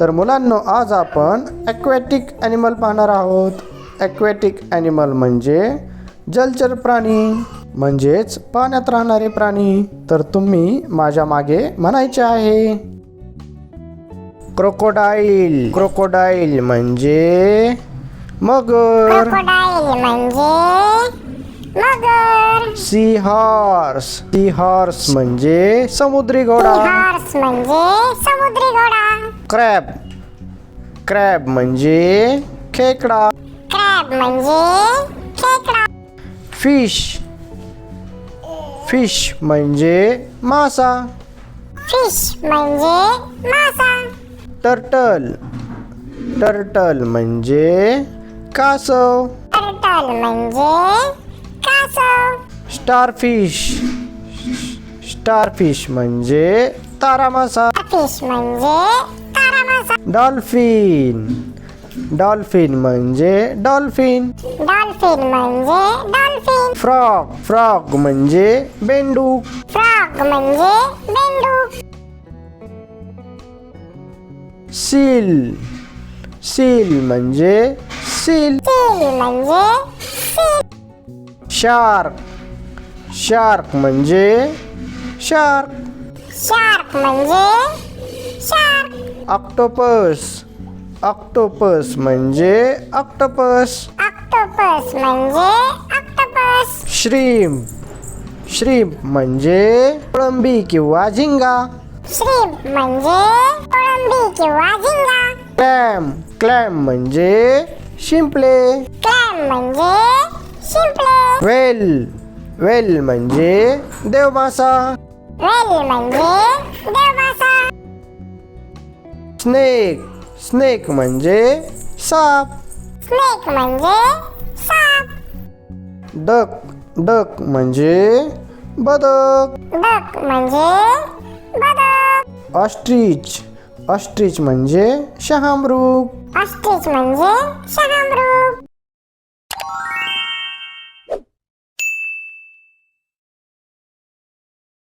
तर मुलांनो आज आपण ॲक्वॅटिक ॲनिमल पाहणार आहोत. ॲक्वॅटिक ॲनिमल म्हणजे जलचर प्राणी म्हणजेच पाण्यात राहणारे प्राणी. तर तुम्ही माझ्या मागे म्हणायचे आहे. क्रोकोडाईल क्रोकोडाईल म्हणजे मगर. म्हणजे मगर. सी हॉर्स सी हॉर्स म्हणजे समुद्री घोडा. हॉर्स म्हणजे समुद्री घोडा. क्रॅब। क्रॅब म्हणजे खेकडा। क्रॅब म्हणजे खेकडा। फ़िश। फ़िश म्हणजे मासा। फ़िश म्हणजे मासा। टर्टल। टर्टल म्हणजे कासव। टर्टल म्हणजे कासव। स्टारफिश। स्टारफिश म्हणजे तारा मासा फ़िश म्हणजे डॉल्फिन। डॉल्फिन म्हणजे डॉल्फिन। डॉल्फिन म्हणजे डॉल्फिन। फ्रॉग। फ्रॉग म्हणजे बेंडूक फ्रॉग म्हणजे बेंडूक सील। सील म्हणजे सील। सील म्हणजे सील। शार्क। शार्क म्हणजे शार्क। शार्क म्हणजे ऑक्टोपस ऑक्टोपस म्हणजे ऑक्टोपस ऑक्टोपस म्हणजे ऑक्टोपस श्रीम श्रीम्प म्हणजे कोळंबी किंवा झिंगा. श्रीप म्हणजे कोळंबी किंवा झिंगा. क्लॅम क्लॅम म्हणजे शिंपले. क्लॅम म्हणजे शिंपले. वेल वेल म्हणजे देवमासा वेल म्हणजे स्नेक स्नेक म्हणजे साप. स्नेक म्हणजे साप. डक डक म्हणजे बदक. डक म्हणजे बदक. ऑस्ट्रिच ऑस्ट्रिच म्हणजे शहामृग. ऑस्ट्रिच म्हणजे शहामृग.